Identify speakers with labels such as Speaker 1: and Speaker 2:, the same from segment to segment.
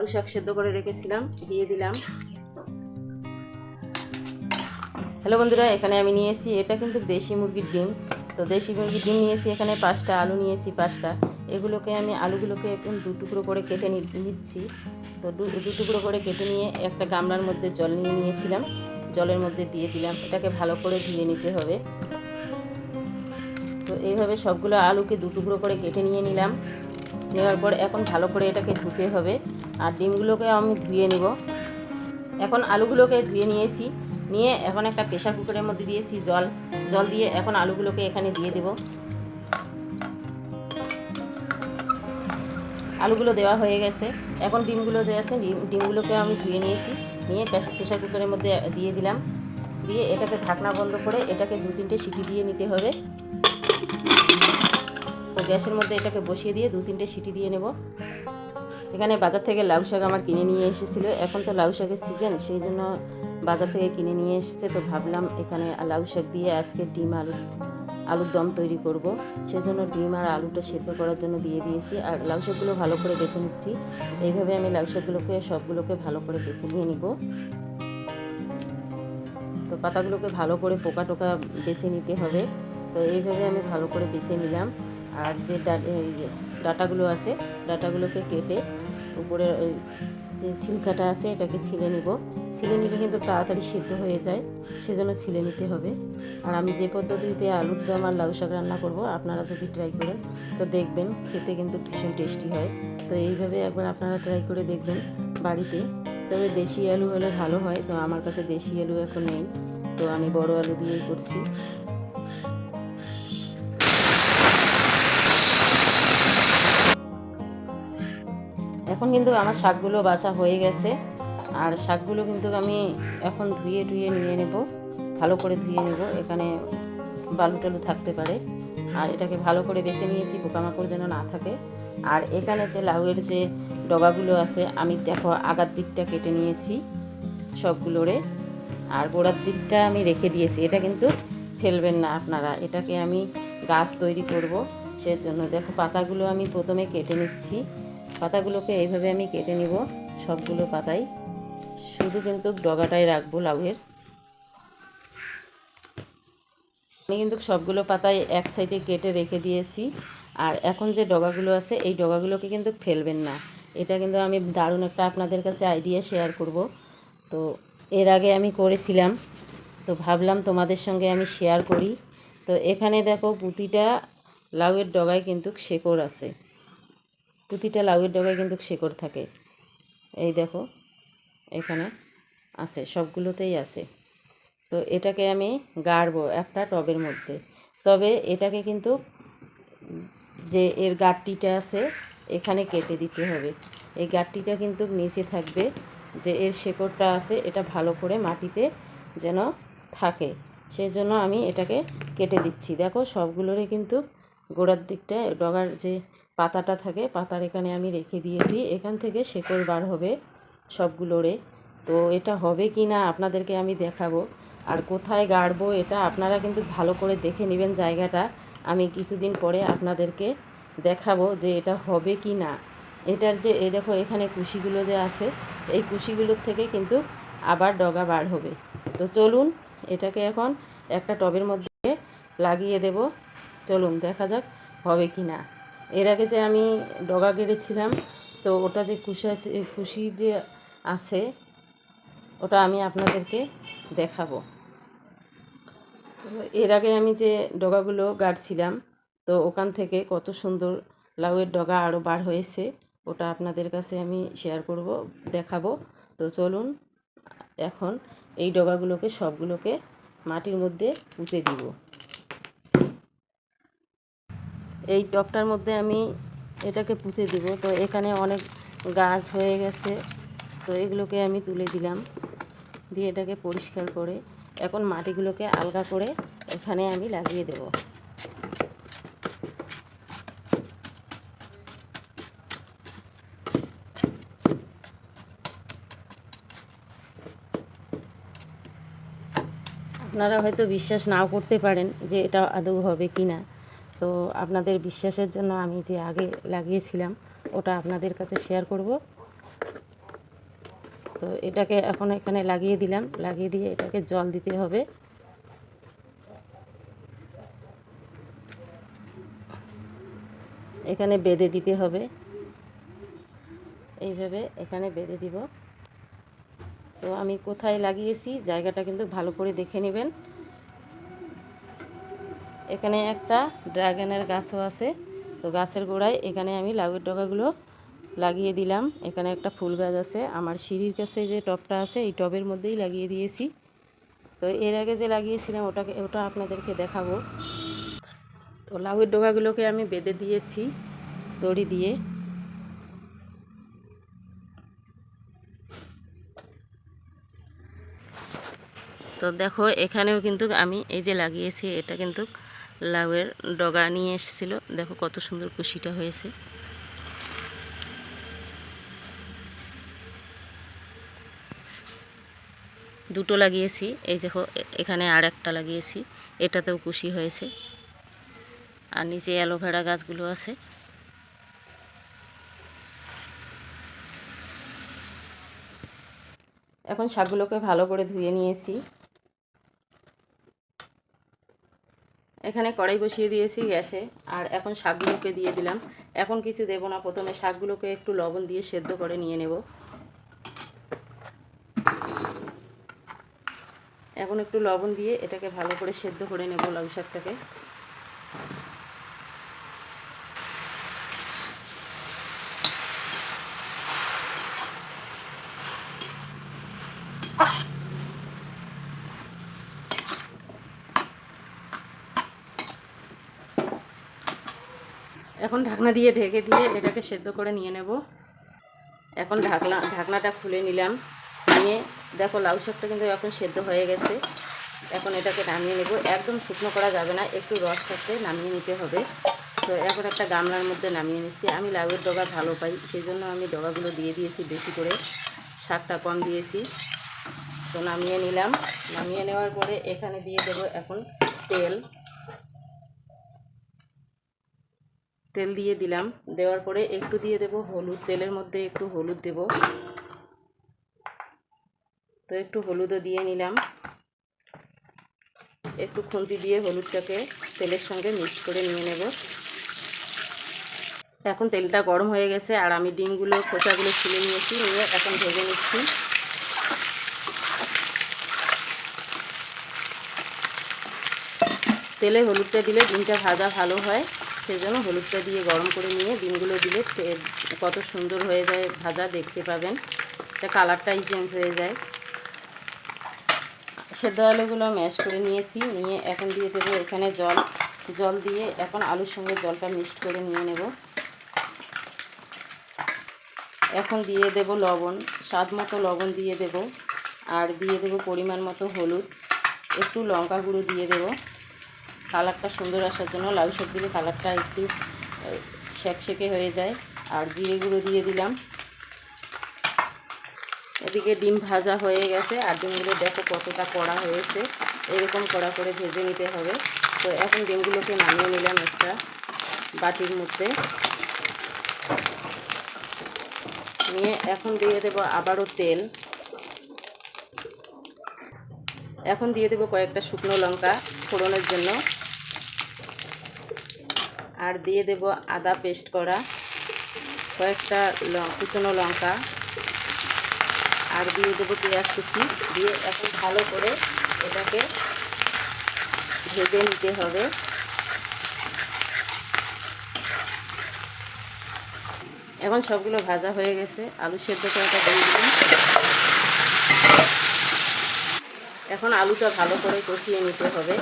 Speaker 1: আলু শাক সেদ্ধ করে রেখেছিলাম, দিয়ে দিলাম। হ্যালো বন্ধুরা, এখানে আমি নিয়েছি এটা কিন্তু দেশি মুরগির ডিম। তো দেশি মুরগির ডিম নিয়েছি এখানে পাঁচটা আলু নিয়েছি পাঁচটা। এগুলোকে আমি আলুগুলোকে একদম দু টুকরো করে কেটে নিচ্ছি। তো দু টুকরো করে কেটে নিয়ে একটা গামলার মধ্যে জল নিয়ে নিয়েছিলাম। জলের মধ্যে দিয়ে দিলাম। এটাকে ভালো করে ধুয়ে নিতে হবে। তো এইভাবে সবগুলো আলুকে দু টুকরো করে কেটে নিয়ে নিলাম। নেওয়ার পর এখন ভালো করে এটাকে ধুতে হবে। আর ডিমগুলোকে আমি ধুয়ে নেব। এখন আলুগুলোকে ধুয়ে নিয়েছি। নিয়ে এখন একটা প্রেশার কুকারের মধ্যে দিয়েছি জল। জল দিয়ে এখন আলুগুলোকে এখানে দিয়ে দেব। আলুগুলো দেওয়া হয়ে গেছে। এখন ডিমগুলো যে আছে, ডিম, ডিমগুলোকে আমি ধুয়ে নিয়েছি। নিয়ে প্রেশার কুকারের মধ্যে দিয়ে দিলাম। দিয়ে এটাকে ঢাকনা বন্ধ করে এটাকে দু তিনটে সিটি দিয়ে নিতে হবে। তো গ্যাসের মধ্যে এটাকে বসিয়ে দিয়ে দু তিনটে সিটি দিয়ে নেব। এখানে বাজার থেকে লাউ শাক আমার কিনে নিয়ে এসেছিল। এখন তো লাউ শাকের সিজন সেই জন্য বাজার থেকে কিনে নিয়ে এসেছে। তো ভাবলাম এখানে লাউ শাক দিয়ে আজকে ডিম আলু, আলুর দম তৈরি করব। সেজন্য ডিম আর আলুটা সেদ্ধ করার জন্য দিয়ে দিয়েছি। আর লাউ শাকগুলো ভালো করে বেছে নিচ্ছি। এইভাবে আমি লাউ শাকগুলোকে, সবগুলোকে ভালো করে বেছে নিয়ে নিব। তো পাতাগুলোকে ভালো করে পোকা টোকা বেছে নিতে হবে। তো এইভাবে আমি ভালো করে বেছে নিলাম। আর যে ডাটাগুলো আছে, ডাটাগুলোকে কেটে উপরে ওই যে ছিলকাটা আছে, এটাকে ছিলে নিব। ছিলে নিলে কিন্তু তাড়াতাড়ি সিদ্ধ হয়ে যায়, সেজন্য ছিলে নিতে হবে। আর আমি যে পদ্ধতিতে আলুর দম আর লাউ শাক রান্না করব, আপনারা যদি ট্রাই করেন, তো দেখবেন খেতে কিন্তু ভীষণ টেস্টি হয়। তো এইভাবে একবার আপনারা ট্রাই করে দেখবেন বাড়িতে। তবে দেশি আলু হলে ভালো হয়, তো আমার কাছে দেশি আলু এখন নেই। তো আমি বড় আলু দিয়েই করছি। এখন কিন্তু আমার শাকগুলো বাছা হয়ে গেছে। আর শাকগুলো কিন্তু আমি এখন ধুয়ে ধুয়ে নিয়ে নেব, ভালো করে ধুয়ে নেব। এখানে বালু টালু থাকতে পারে। আর এটাকে ভালো করে বেছে নিয়েছি, পোকামাকড় যেন না থাকে। আর এখানে যে লাউয়ের যে ডগাগুলো আছে, আমি দেখো আগার দিকটা কেটে নিয়েছি সবগুলোরে। আর গোড়ার দিকটা আমি রেখে দিয়েছি। এটা কিন্তু ফেলবেন না আপনারা। এটাকে আমি গাছ তৈরি করব, সেজন্য দেখো পাতাগুলো আমি প্রথমে কেটে নিচ্ছি। পাতাগুলোকে এইভাবে আমি কেটে নিব সবগুলো পাতাই শুধু কিন্তু ডগাটাই রাখব লাউয়ের। আমি কিন্তু সবগুলো পাতায় এক সাইডে কেটে রেখে দিয়েছি। আর এখন যে ডগাগুলো আছে, এই ডগাগুলোকে কিন্তু ফেলবেন না। এটা কিন্তু আমি দারুণ একটা আপনাদের কাছে আইডিয়া শেয়ার করব। তো এর আগে আমি করেছিলাম। তো ভাবলাম তোমাদের সঙ্গে আমি শেয়ার করি। তো এখানে দেখো পুঁতিটা লাউয়ের ডগায় কিন্তু শেকড় আছে। প্রতিটা লাউয়ের ডগায় কিন্তু শেকড় থাকে। এই দেখো, এখানে আছে, সবগুলোতেই আছে। তো এটাকে আমি গাড়বো একটা টবের মধ্যে। তবে এটাকে কিন্তু যে এর গাঁটটিটা আছে, এখানে কেটে দিতে হবে। এই গাঁটটিটা কিন্তু নিচে থাকবে, যে এর শেকড়টা আছে, এটা ভালো করে মাটিতে যেন থাকে। সেই জন্য আমি এটাকে কেটে দিচ্ছি। দেখো, সবগুলোরই কিন্তু গোড়ার দিকটা, ডগার যে পাতাটা থাকে, পাতার এখানে আমি রেখে দিয়েছি। এখান থেকে শেকড় বার হবে সবগুলোরে তো এটা হবে কি না আপনাদেরকে আমি দেখাবো। আর কোথায় গাড়বো এটা আপনারা কিন্তু ভালো করে দেখে নেবেন জায়গাটা। আমি কিছুদিন পরে আপনাদেরকে দেখাবো যে এটা হবে কি না। এটার যে, এই দেখো এখানে কুশিগুলো যে আছে, এই কুশিগুলোর থেকে কিন্তু আবার ডগা বার হবে। তো চলুন, এটাকে এখন একটা টবের মধ্যে লাগিয়ে দেব। চলুন, দেখা যাক হবে কি না। এর আগে যে আমি ডগা গেড়েছিলাম তো ওটা যে কুশি আছে কুশি যে আছে, ওটা আমি আপনাদেরকে দেখাবো। তো এর আগে আমি যে ডগাগুলো গাড়ছিলাম, তো ওখান থেকে কত সুন্দর লাউয়ের ডগা আরও বার হয়েছে, ওটা আপনাদের কাছে আমি শেয়ার করব, দেখাবো। তো চলুন, এখন এই ডগাগুলোকে সবগুলোকে মাটির মধ্যে পুঁতে দিব। এই টবটার মধ্যে আমি এটাকে পুঁতে দিব। তো এখানে অনেক গাছ হয়ে গেছে। তো এগুলোকে আমি তুলে দিলাম। দিয়ে এটাকে পরিষ্কার করে এখন মাটিগুলোকে আলগা করে এখানে আমি লাগিয়ে দেব। আপনারা হয়তো বিশ্বাস নাও করতে পারেন যে এটা আদৌ হবে কি না তো আপনাদের বিশ্বাসের জন্য আমি যে আগে লাগিয়েছিলাম, ওটা আপনাদের কাছে শেয়ার করব। তো এটাকে এখন এখানে লাগিয়ে দিলাম। লাগিয়ে দিয়ে এটাকে জল দিতে হবে। এখানে বেঁধে দিতে হবে। এইভাবে এখানে বেঁধে দিব। তো আমি কোথায় লাগিয়েছি, জায়গাটা কিন্তু ভালো করে দেখে নেবেন। এখানে একটা ড্রাগনের গাছও আছে। তো গাছের গোড়ায় এখানে আমি লাউয়ের ডগাগুলো লাগিয়ে দিলাম। এখানে একটা ফুল গাছ আছে। আমার সিঁড়ির কাছে যে টবটা আছে, এই টবের মধ্যেই লাগিয়ে দিয়েছি। তো এর আগে যে লাগিয়েছিলাম, ওটাকে, ওটা আপনাদেরকে দেখাবো। তো লাউয়ের ডগাগুলোকে আমি বেঁধে দিয়েছি দড়ি দিয়ে। তো দেখো, এখানেও কিন্তু আমি এই যে লাগিয়েছি, এটা কিন্তু লাউয়ের ডগা নিয়ে এসেছিল। দেখো কত সুন্দর কুশিটা হয়েছে। দুটো লাগিয়েছি। এই দেখো এখানে আর একটা লাগিয়েছি। এটাতেও কুশি হয়েছে। আর নিচে অ্যালোভেরা গাছগুলো আছে। এখন শাকগুলোকে ভালো করে ধুয়ে নিয়েছি। এখানে কড়াই বসিয়ে দিয়েছি গ্যাসে, আর এখন শাকগুলোকে দিয়ে দিলাম। এখন কিছু দেব না, প্রথমে শাকগুলোকে একটু লবণ দিয়ে সেদ্ধ করে নিয়ে নেব। এখন একটু লবণ দিয়ে এটাকে ভালো করে সেদ্ধ করে নেব লাউ শাকটাকে। এখন ঢাকনা দিয়ে ঢেকে দিয়ে এটাকে সেদ্ধ করে নিয়ে নেব। এখন ঢাকনা, ঢাকনাটা খুলে নিলাম। নিয়ে দেখো লাউ শাকটা কিন্তু এখন সেদ্ধ হয়ে গেছে। এখন এটাকে নামিয়ে নেব। একদম শুকনো করা যাবে না, একটু রস থাকতে নামিয়ে নিতে হবে। তো এখন একটা গামলার মধ্যে নামিয়ে নিচ্ছি। আমি লাউয়ের ডগা ভালো পাই, সেই জন্য আমি ডগাগুলো দিয়ে দিয়েছি বেশি করে। শাকটা কম দিয়েছি। তো নামিয়ে নিলাম। নামিয়ে নেওয়ার পরে এখানে দিয়ে দেবো এখন তেল। তেল দিয়ে দিলাম। দেওয়ার পরে একটু দিয়ে দেব হলুদ। তেলের মধ্যে একটু হলুদ দেব। তো একটু হলুদও দিয়ে নিলাম। একটু খুন্তি দিয়ে হলুদটাকে তেলের সঙ্গে মিক্স করে নিয়ে নেব। এখন তেলটা গরম হয়ে গেছে আর আমি ডিমগুলো, খোসাগুলো ছিলে নিয়েছি। নিয়ে এখন ভেজে নিচ্ছি। তেলে হলুদটা দিলে ডিমটা ভাজা ভালো হয়। সেই জন্য হলুদটা দিয়ে গরম করে নিয়ে ডিমগুলো দিলে কত সুন্দর হয়ে যায় ভাজা, দেখতে পাবেন। এটা কালারটাই চেঞ্জ হয়ে যায়। সেদ্ধ আলুগুলো ম্যাশ করে নিয়েছি। নিয়ে এখন দিয়ে দেবো এখানে জল। জল দিয়ে এখন আলুর সঙ্গে জলটা মিক্সড করে নিয়ে নেব। এখন দিয়ে দেব লবণ। স্বাদ মতো লবণ দিয়ে দেব। আর দিয়ে দেব পরিমাণ মতো হলুদ। একটু লঙ্কা গুঁড়ো দিয়ে দেব। কালারটা সুন্দর আসার জন্য লাউ শাক দিলে কালারটা একটু সেকে হয়ে যায়। আর জিরে গুঁড়ো দিয়ে দিলাম। এদিকে ডিম ভাজা হয়ে গেছে। আর ডিমগুলো দেখো কতটা কড়া হয়েছে। এরকম কড়া করে ভেজে নিতে হবে। তো এখন ডিমগুলোকে নামিয়ে নিলাম একটা বাটির মধ্যে। নিয়ে এখন দিয়ে দেব আবারও তেল। এখন দিয়ে দেব কয়েকটা শুকনো লঙ্কা ফোড়নের জন্য। আর দিয়ে দেব আদা পেস্ট করা, কয়েকটা কুচনো লঙ্কা, আর দিয়ে দেবো পেঁয়াজ কুচি। দিয়ে এখন ভালো করে এটাকে ভেজে নিতে হবে। এখন সবগুলো ভাজা হয়ে গেছে। আলু সেদ্ধ করাটা দিয়ে দিলাম। এখন আলুটা ভালো করে কষিয়ে নিতে হবে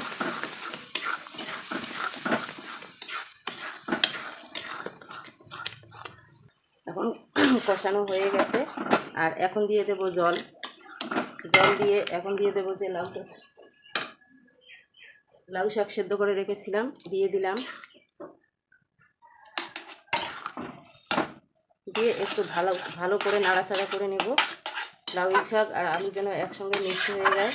Speaker 1: এখন কষানো হয়ে গেছে। আর এখন দিয়ে দেব জল। জল দিয়ে এখন দিয়ে দেবো যে লাউটা। লাউ শাক সেদ্ধ করে রেখেছিলাম, দিয়ে দিলাম। দিয়ে একটু ভালো ভালো করে নাড়াচাড়া করে নেব। লাউ শাক আর আলু যেন একসঙ্গে মিক্স হয়ে যায়।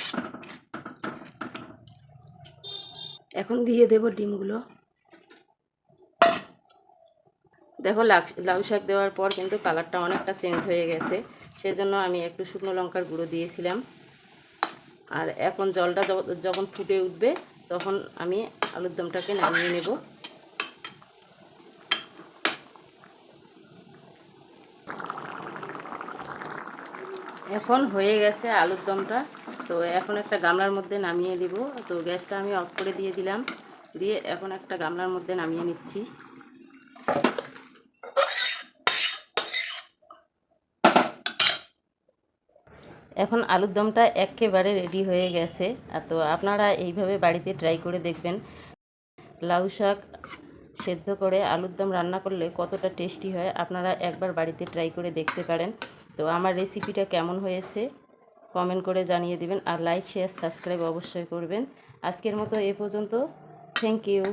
Speaker 1: এখন দিয়ে দেব ডিমগুলো। দেখো লাউ শাক দেওয়ার পর কিন্তু কালারটা অনেকটা চেঞ্জ হয়ে গেছে। সেজন্য আমি একটু শুকনো লঙ্কার গুঁড়ো দিয়েছিলাম। আর এখন জলটা যখন ফুটে উঠবে, তখন আমি আলুর দমটাকে নামিয়ে নেব। এখন হয়ে গেছে আলুর দমটা। তো এখন একটা গামলার মধ্যে নামিয়ে দিব তো গ্যাসটা আমি অফ করে দিয়ে দিলাম। দিয়ে এখন একটা গামলার মধ্যে নামিয়ে নিচ্ছি। এখন আলুর দমটা একেবারে রেডি হয়ে গেছে। তো আপনারা এইভাবে বাড়িতে ট্রাই করে দেখবেন। লাউ শাক সেদ্ধ করে আলুর দম রান্না করলে কতটা টেস্টি হয়, আপনারা একবার বাড়িতে ট্রাই করে দেখতে পারেন। তো আমার রেসিপিটা কেমন হয়েছে কমেন্ট করে জানিয়ে দিবেন। আর লাইক শেয়ার সাবস্ক্রাইব অবশ্যই করবেন। আজকের মতো এ পর্যন্ত। Thank you